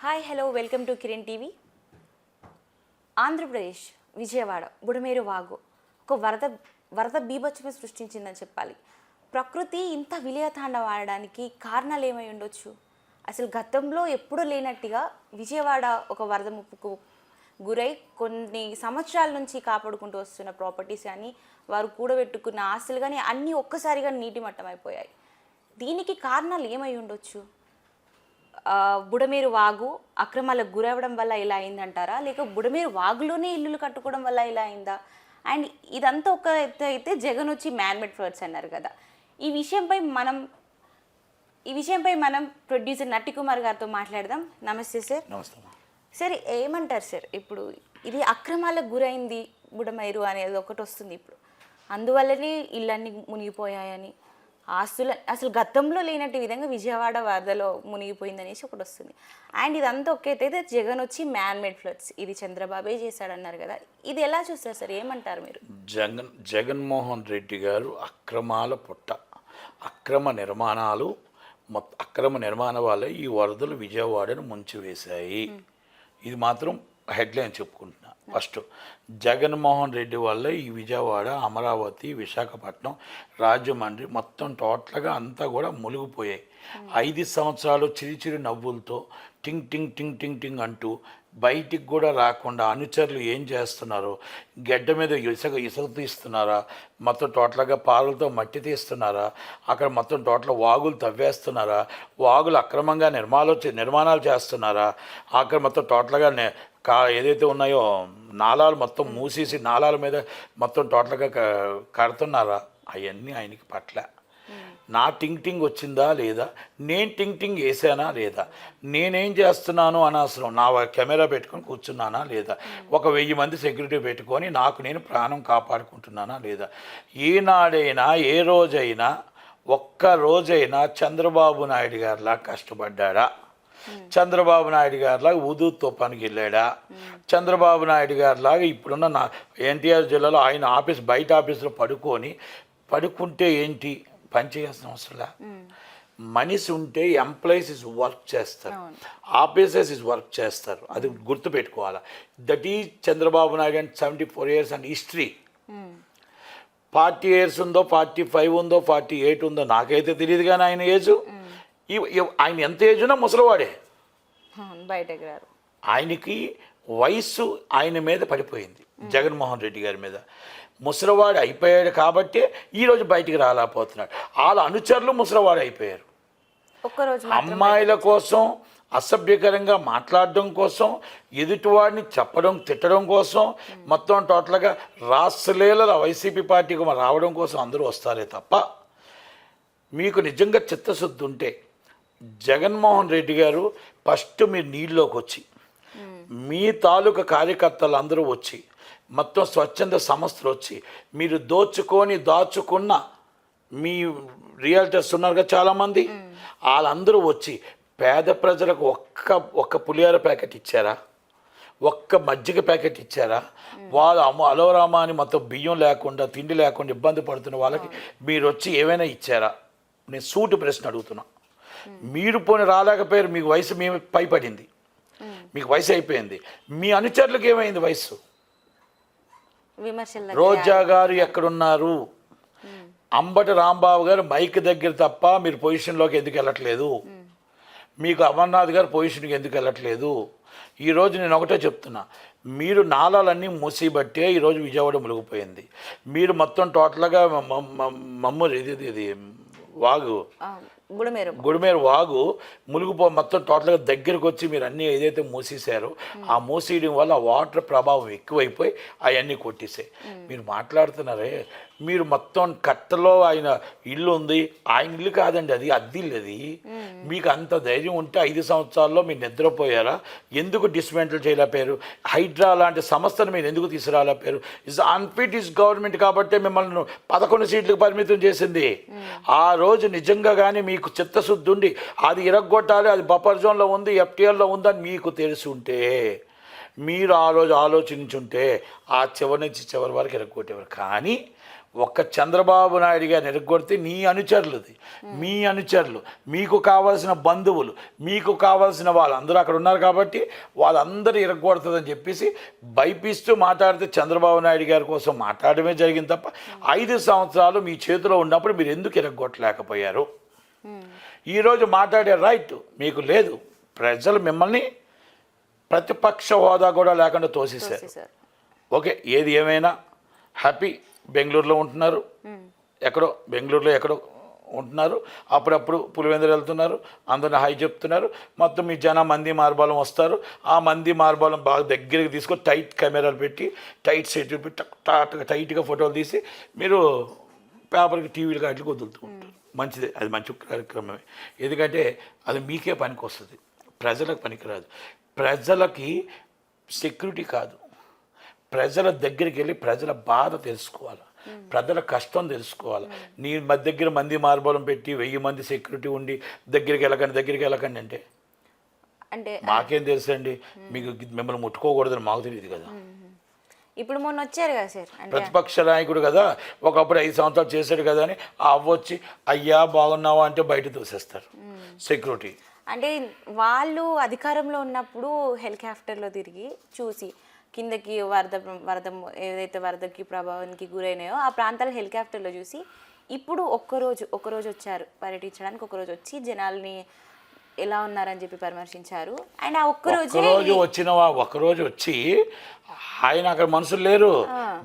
Hi hello welcome to Kiran TV Andhra Pradesh Vijayawada Budameru వాగు. ఒక వరద వరద బీభత్సమే సృష్టించిందని చెప్పాలి. ప్రకృతి ఇంత విలయతాండం ఆడడానికి కారణాలు ఏమై ఉండొచ్చు? అసలు గతంలో ఎప్పుడూ లేనట్టుగా విజయవాడ ఒక వరద ముప్పుకు గురై కొన్ని సంవత్సరాల నుంచి కాపాడుకుంటూ వస్తున్న ప్రాపర్టీస్ కానీ వారు కూడబెట్టుకున్న ఆస్తులు కానీ అన్నీ ఒక్కసారిగా నీటి మట్టం అయిపోయాయి దీనికి కారణాలు ఏమై ఉండొచ్చు? బుడమేరు వాగు అక్రమాలకు గురవడం వల్ల ఇలా అయిందంటారా? లేక బుడమేరు వాగులోనే ఇల్లులు కట్టుకోవడం వల్ల ఇలా అయిందా? అండ్ ఇదంతా ఒక అయితే జగన్ వచ్చి మ్యాన్మేడ్ ఫ్లడ్స్ అన్నారు కదా. ఈ విషయంపై మనం ఈ విషయంపై మనం ప్రొడ్యూసర్ నట్టి కుమార్ గారితో మాట్లాడదాం. నమస్తే సార్. నమస్తే సార్ ఏమంటారు సార్ ఇప్పుడు? ఇది అక్రమాలకు గురైంది బుడమేరు అనేది ఒకటి వస్తుంది ఇప్పుడు. అందువల్లనే ఇళ్ళన్నీ మునిగిపోయాయని ఆస్తుల అసలు గతంలో లేనట్టు విధంగా విజయవాడ వరదలో మునిగిపోయిందనేసి ఒకటి వస్తుంది. అండ్ ఇదంతా ఒకేతైతే జగన్ వచ్చి మ్యాన్ మేడ్ ఫ్లడ్స్ ఇది చంద్రబాబే చేశాడన్నారు కదా. ఇది ఎలా చూస్తారు సార్? ఏమంటారు మీరు? జగన్ జగన్మోహన్ రెడ్డి గారు అక్రమాల పుట్ట అక్రమ నిర్మాణాలు మొత్తం అక్రమ నిర్మాణ వల్ల ఈ వరదలు విజయవాడను ముంచివేశాయి. ఇది మాత్రం హెడ్లైన్ చెప్పుకుంటున్నా ఫస్ట్ జగన్మోహన్ రెడ్డి వల్ల ఈ విజయవాడ అమరావతి విశాఖపట్నం రాజమండ్రి మొత్తం టోటల్గా అంతా కూడా మునిగిపోయాయి. ఐదు సంవత్సరాలు చిరిచిరి నవ్వులతో టింగ్ టింగ్ టింగ్ టింగ్ టింగ్ అంటూ బయటికి కూడా రాకుండా అనుచరులు ఏం చేస్తున్నారు గడ్డ మీద ఇసుక ఇసుక తీస్తున్నారా మొత్తం టోటల్గా పాలతో మట్టి తీస్తున్నారా అక్కడ మొత్తం టోటల్ వాగులు తవ్వేస్తున్నారా వాగులు అక్రమంగా నిర్మాణాలు నిర్మాణాలు చేస్తున్నారా అక్కడ మొత్తం టోటల్గా నే- కా ఏదైతే ఉన్నాయో నాళాలు మొత్తం మూసేసి నాలాల మీద మొత్తం టోటల్గా క- కడుతున్నారా? అవన్నీ ఆయనకి పట్ల. నా టింగ్ టింగ్ వచ్చిందా లేదా? నేను టింగ్ టింగ్ వేసానా లేదా? నేనేం చేస్తున్నాను అనవసరం నా కెమెరా పెట్టుకొని కూర్చున్నానా లేదా? ఒక వెయ్యి మంది సెక్యూరిటీ పెట్టుకొని నాకు నేను ప్రాణం కాపాడుకుంటున్నానా లేదా? ఈనాడైనా ఏ రోజైనా ఒక్క రోజైనా చంద్రబాబు నాయుడు గారిలా కష్టపడ్డాడా? చంద్రబాబు నాయుడు గారిలాగా ఉదు తుఫానికి వెళ్ళాడా? చంద్రబాబు నాయుడు గారిలాగా ఇప్పుడున్న నా ఎన్టీఆర్ జిల్లాలో ఆయన ఆఫీస్ బయట ఆఫీసులో పడుకొని పడుకుంటే ఏంటి? పని చేయాల్సిన అవసరంలా మనిషి ఉంటే ఎంప్లాయీస్ ఇస్ వర్క్ చేస్తారు. ఆఫీసర్స్ ఇస్ వర్క్ చేస్తారు. అది గుర్తుపెట్టుకోవాలి. దట్ ఈ Chandrababu Naidu and seventy four years and history forty years ఉందో ఫార్టీ ఫైవ్ ఉందో ఫార్టీ ఎయిట్ ఉందో నాకైతే తెలియదు కానీ ఆయన ఏజ్. ఈ- ఆయన ఎంత ఏజ్ ఉన్నా ముసలివాడే. బయటకు రారు ఆయనకి వయస్సు ఆయన మీద పడిపోయింది జగన్మోహన్ రెడ్డి గారి మీద. ముసలివాడు అయిపోయాడు కాబట్టి ఈరోజు బయటికి రాలేకపోతున్నాడు. వాళ్ళ అనుచరులు ముసలివాడు అయిపోయారు. అమ్మాయిల కోసం అసభ్యకరంగా మాట్లాడడం కోసం ఎదుటివాడిని చెప్పడం తిట్టడం కోసం మొత్తం టోటల్గా రాష్ట్రలీల వైసీపీ పార్టీకి రావడం కోసం అందరూ వస్తారే తప్ప మీకు నిజంగా చిత్తశుద్ధి ఉంటే జగన్మోహన్ రెడ్డి గారు ఫస్ట్ మీరు నీళ్ళలోకి వచ్చి మీ తాలూకా కార్యకర్తలు అందరూ వచ్చి మొత్తం స్వచ్ఛంద సంస్థలు వచ్చి మీరు దోచుకొని దాచుకున్న మీ రియాలిటర్స్ ఉన్నారు కదా చాలామంది. వాళ్ళందరూ వచ్చి పేద ప్రజలకు ఒక్క ఒక్క పులిహోర ప్యాకెట్ ఇచ్చారా? ఒక్క మజ్జిగ ప్యాకెట్ ఇచ్చారా? వాళ్ళు అమ్మ అలోరామా అని మొత్తం బియ్యం లేకుండా తిండి లేకుండా ఇబ్బంది పడుతున్న వాళ్ళకి మీరు వచ్చి ఏమైనా ఇచ్చారా? నేను సూటి ప్రశ్న అడుగుతున్నా. మీరు పోని రాలేకపోయారు మీకు వయసు మీ పైపడింది. మీకు వయసు అయిపోయింది. మీ అనుచరులకు ఏమైంది వయసు? రోజా గారు ఎక్కడున్నారు? అంబటి రాంబాబు గారు మైక్ దగ్గర తప్ప మీరు పొజిషన్లోకి ఎందుకు వెళ్ళట్లేదు? మీకు అమర్నాథ్ గారు పొజిషన్కి ఎందుకు వెళ్ళట్లేదు? ఈరోజు నేను ఒకటే చెప్తున్నా. మీరు నాళాలన్నీ మూసిబట్టే ఈరోజు విజయవాడ మునిగిపోయింది. మీరు మొత్తం టోటల్గా మమ్ము ఇది- ఇది వాగు. బుడమేరు గుడిమేర వాగు మునిగిపో మొత్తం టోటల్గా దగ్గరకు వచ్చి మీరు అన్నీ ఏదైతే మూసేశారో ఆ మూసేయడం వల్ల వాటర్ ప్రభావం ఎక్కువైపోయి అవన్నీ కొట్టేసాయి మీరు మాట్లాడుతున్నారే మీరు మొత్తం కట్టలో ఆయన ఇల్లు ఉంది. ఆయన ఇల్లు కాదండి అది అద్దిల్లు అది. మీకు అంత ధైర్యం ఉంటే ఐదు సంవత్సరాల్లో మీరు నిద్రపోయారా? ఎందుకు డిస్మెంటల్ చేయలేకపోయారు? హైడ్రా లాంటి సంస్థను మీరు ఎందుకు తీసుకురాలేకపోయారు? ఇస్ అన్ఫిట్ ఇస్ గవర్నమెంట్ కాబట్టి మిమ్మల్ని పదకొండు సీట్లకు పరిమితం చేసింది. ఆ రోజు నిజంగా కానీ మీకు చిత్తశుద్ధి ఉండి అది ఇరగొట్టాలి అది బఫర్ జోన్లో ఉంది ఎఫ్టీఆర్లో ఉందని మీకు తెలిసి ఉంటే మీరు ఆ రోజు ఆలోచించుంటే ఆ చివరి నుంచి చివరి వరకు ఇరగొట్టేవారు. కానీ ఒక్క చంద్రబాబు నాయుడు గారిని ఎరగొడితే నీ అనుచరులది. మీ అనుచరులు మీకు కావాల్సిన బంధువులు మీకు కావాల్సిన వాళ్ళు అందరూ అక్కడ ఉన్నారు కాబట్టి వాళ్ళందరూ ఇరగొడుతుందని చెప్పేసి భయపిస్తూ మాట్లాడితే చంద్రబాబు నాయుడు గారి కోసం మాట్లాడమే జరిగింది తప్ప ఐదు సంవత్సరాలు మీ చేతిలో ఉన్నప్పుడు మీరు ఎందుకు ఇరగొట్టలేకపోయారు ఈరోజు మాట్లాడే రైట్ మీకు లేదు. ప్రజలు మిమ్మల్ని ప్రతిపక్ష హోదా కూడా లేకుండా తోసేశారు. ఓకే ఏది ఏమైనా హ్యాపీ బెంగళూరులో ఉంటున్నారు. ఎక్కడో బెంగళూరులో ఎక్కడో ఉంటున్నారు. అప్పుడప్పుడు పులివెందులు వెళ్తున్నారు. అందరిని హై చెప్తున్నారు. మొత్తం మీ జన మంది మార్బాలం వస్తారు. ఆ మంది మార్బాలం బాగా దగ్గరికి తీసుకొని టైట్ కెమెరాలు పెట్టి టైట్ సెట్ పెట్టి టాట్గా టైట్గా ఫోటోలు తీసి మీరు పేపర్కి టీవీలు కాటికి వదులుతూ ఉంటారు. మంచిదే. అది మంచి కార్యక్రమమే. ఎందుకంటే అది మీకే పనికి వస్తుంది ప్రజలకు పనికిరాదు. ప్రజలకి సెక్యూరిటీ కాదు. ప్రజల దగ్గరికి వెళ్ళి ప్రజల బాధ తెలుసుకోవాలి. ప్రజల కష్టం తెలుసుకోవాలి. నీ మా దగ్గర మంది మార్బలం పెట్టి వెయ్యి మంది సెక్యూరిటీ ఉండి దగ్గరికి వెళ్ళకండి దగ్గరికి వెళ్ళకండి అంటే? అంటే మాకేం తెలుసండి? మీకు మిమ్మల్ని ముట్టుకోకూడదని మాకు తెలియదు కదా. ఇప్పుడు మొన్న వచ్చారు కదా సార్ ప్రతిపక్ష నాయకుడు కదా ఒకప్పుడు ఐదు సంవత్సరాలు చేశాడు కదా అని అవ్వొచ్చి అయ్యా బాగున్నావా? అంటే బయట తోసేస్తారు. సెక్యూరిటీ. అంటే వాళ్ళు అధికారంలో ఉన్నప్పుడు హెలికాప్టర్లో తిరిగి చూసి కిందకి వరద వరద ఏదైతే వరదకి ప్రభావానికి గురైనాయో ఆ ప్రాంతాలు హెలికాప్టర్లో చూసి ఇప్పుడు ఒక్కరోజు ఒక్కరోజు వచ్చారు పర్యటించడానికి ఒకరోజు వచ్చి జనాల్ని ఎలా ఉన్నారని చెప్పి పరామర్శించారు. అండ్ ఆ ఒక్కరోజే ఒక్కరోజు వచ్చిన ఒక్కరోజు వచ్చి ఆయన అక్కడ మనుషులు లేరు.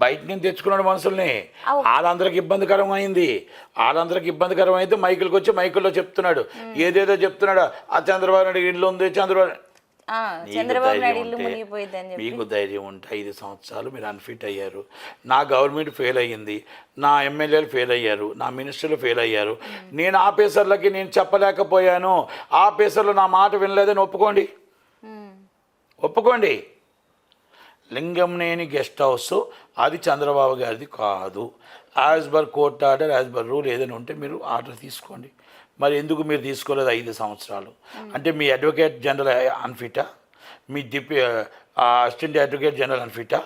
బయట నుంచి తెచ్చుకున్నాడు మనుషుల్ని. వాళ్ళందరికి ఇబ్బందికరం అయింది వాళ్ళందరికి ఇబ్బందికరం అయితే మైకులకు వచ్చి మైకుల్లో చెప్తున్నాడు. ఏదేదో చెప్తున్నాడు. ఆ చంద్రబాబు నాయుడు ఇల్లు ఉంది చంద్రబాబు చంద్రబాబు నాయుడు ఇల్లు మీకు ధైర్యం ఉంటే ఐదు సంవత్సరాలు మీరు అన్ఫిట్ అయ్యారు. నా గవర్నమెంట్ ఫెయిల్ అయ్యింది. నా ఎమ్మెల్యేలు ఫెయిల్ అయ్యారు. నా మినిస్టర్లు ఫెయిల్ అయ్యారు. నేను ఆఫీసర్లకి నేను చెప్పలేకపోయాను. ఆఫీసర్లు నా మాట వినలేదని ఒప్పుకోండి. ఒప్పుకోండి. లింగంనేని గెస్ట్ హౌస్ అది చంద్రబాబు గారిది కాదు. As per court order as per rule ఏదైనా ఉంటే మీరు ఆర్డర్ తీసుకోండి. మరి ఎందుకు మీరు తీసుకోలేదు ఐదు సంవత్సరాలు? అంటే మీ అడ్వకేట్ జనరల్ అన్ఫిటా? మీ డిప్యూ అసిస్టెంట్ అడ్వకేట్ జనరల్ అన్ఫిటా?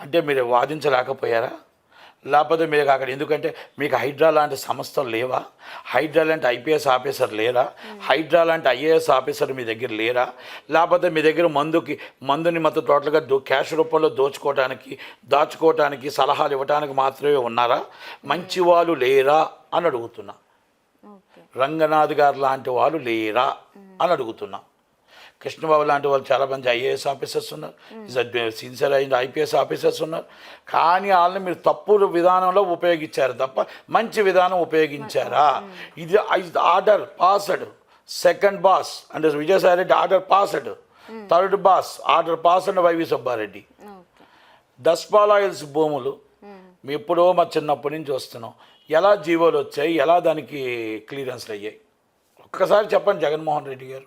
అంటే మీరు వాదించలేకపోయారా? లేకపోతే మీరు అక్కడ ఎందుకంటే మీకు హైడ్రా లాంటి సంస్థలు లేవా? హైడ్రా లాంటి ఐపీఎస్ ఆఫీసర్ లేరా? హైడ్రా లాంటి ఐఏఎస్ ఆఫీసర్ మీ దగ్గర లేరా? లేకపోతే మీ దగ్గర మందుకి మందుని మొత్తం టోటల్గా దో క్యాష్ రూపంలో దోచుకోవడానికి దాచుకోవడానికి సలహాలు ఇవ్వడానికి మాత్రమే ఉన్నారా? మంచి వాళ్ళు లేరా? అని అడుగుతున్నా. రంగనాథ్ గారు లాంటి వాళ్ళు లేరా అని అడుగుతున్నా. కృష్ణబాబు లాంటి వాళ్ళు చాలా మంది ఐఏఎస్ ఆఫీసర్స్ ఉన్నారు. సిన్సియర్ అయిన ఐపీఎస్ ఆఫీసర్స్ ఉన్నారు. కానీ వాళ్ళని మీరు తప్పుడు విధానంలో ఉపయోగించారు తప్ప మంచి విధానం ఉపయోగించారా? ఇది ఆర్డర్ పాస్డ్. సెకండ్ బాస్ అంటే Vijayasai Reddy order passed. Third boss order passed YV Subba Reddy. Daspalla hills భూములు. మీ ఎప్పుడో మా చిన్నప్పటి నుంచి వస్తున్నాం. ఎలా జీవోలు వచ్చాయి ఎలా దానికి క్లియరెన్స్లు అయ్యాయి? ఒక్కసారి చెప్పండి జగన్మోహన్ రెడ్డి గారు.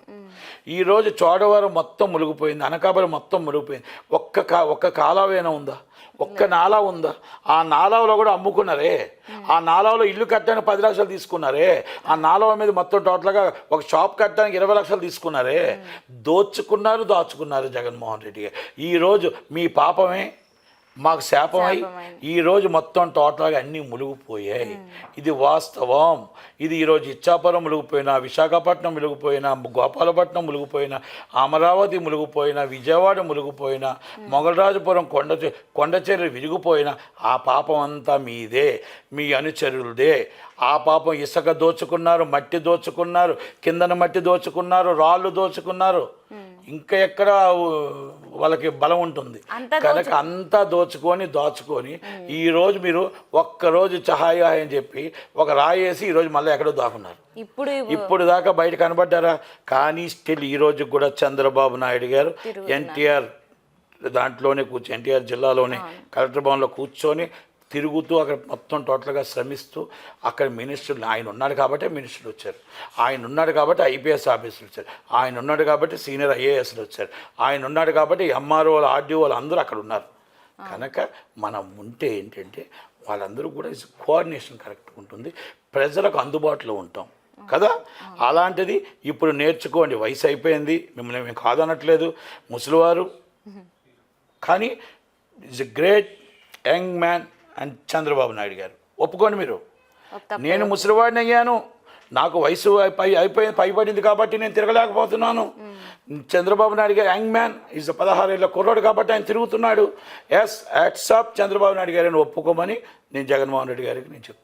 ఈరోజు చోడవరం మొత్తం మునిగిపోయింది అనకాపల్లి మొత్తం మునిగిపోయింది. ఒక్క కా ఒక్క కాలువైనా ఉందా? ఒక్క నాలా ఉందా? ఆ నాలాలో కూడా అమ్ముకున్నారే? ఆ నాలాలో ఇల్లు కట్టడానికి పది లక్షలు తీసుకున్నారే? ఆ నాలావ మీద మొత్తం టోటల్గా ఒక షాప్ కట్టడానికి ఇరవై లక్షలు తీసుకున్నారే? దోచుకున్నారు దాచుకున్నారు జగన్మోహన్ రెడ్డి గారు. ఈరోజు మీ పాపమే మాకు శాపమై శాపమైంది. ఈ రోజు మొత్తం టోటల్గా అన్నీ మునిగిపోయాయి. ఇది వాస్తవం. ఇది ఈరోజు ఇచ్చాపురం మునిగిపోయినా విశాఖపట్నం మునిగిపోయినా గోపాలపట్నం మునిగిపోయినా అమరావతి మునిగిపోయినా విజయవాడ మునిగిపోయినా మొగలరాజపురం కొండ కొండచెర్రి విరిగిపోయినా ఆ పాపం అంతా మీదే మీ అనుచరులదే. ఆ పాపం ఇసుక దోచుకున్నారు మట్టి దోచుకున్నారు కిందన మట్టి దోచుకున్నారు రాళ్ళు దోచుకున్నారు. ఇంకా ఎక్కడ వాళ్ళకి బలం ఉంటుంది. కనుక అంతా దోచుకొని దాచుకొని ఈ రోజు మీరు ఒక్కరోజు చహాయి అని చెప్పి ఒక రాయి వేసి ఈరోజు మళ్ళీ ఎక్కడో దాకున్నారు ఇప్పుడు ఇప్పుడు దాకా బయట కనబడ్డారా? కానీ స్టిల్ ఈ రోజు కూడా చంద్రబాబు నాయుడు గారు ఎన్టీఆర్ దాంట్లోనే కూర్చో ఎన్టీఆర్ జిల్లాలోనే కలెక్టర్ భవన్లో కూర్చొని తిరుగుతూ అక్కడ మొత్తం టోటల్గా శ్రమిస్తూ అక్కడ మినిస్టర్లు ఆయన ఉన్నాడు కాబట్టి మినిస్టర్లు వచ్చారు. ఆయన ఉన్నాడు కాబట్టి ఐపీఎస్ ఆఫీసర్లు వచ్చారు. ఆయన ఉన్నాడు కాబట్టి సీనియర్ ఐఏఎస్లు వచ్చారు. ఆయన ఉన్నాడు కాబట్టి ఎంఆర్ఓలు ఆర్డీఓలు అందరూ అక్కడ ఉన్నారు. కనుక మనం ఉంటే ఏంటంటే వాళ్ళందరూ కూడా కోఆర్డినేషన్ కరెక్ట్ ఉంటుంది. ప్రజలకు అందుబాటులో ఉంటాం. కదా? అలాంటిది ఇప్పుడు నేర్చుకోండి. వయసు అయిపోయింది. మిమ్మల్ని మేము కాదనట్లేదు. ముసలివారు. కానీ is a great young man Chandrababu Naidu garu. ఒప్పుకోండి మీరు. నేను ముసలివాడిని అయ్యాను. నాకు వయసు పై అయిపోయి పైబడింది కాబట్టి నేను తిరగలేకపోతున్నాను. చంద్రబాబు నాయుడు గారు యంగ్ మ్యాన్. ఈజ్ పదహారేళ్ళ కుర్రాడు కాబట్టి ఆయన తిరుగుతున్నాడు. ఎస్ యాట్సాప్ చంద్రబాబు నాయుడు గారిని ఒప్పుకోమని నేను జగన్మోహన్ రెడ్డి గారికి నేను చెప్తున్నాను.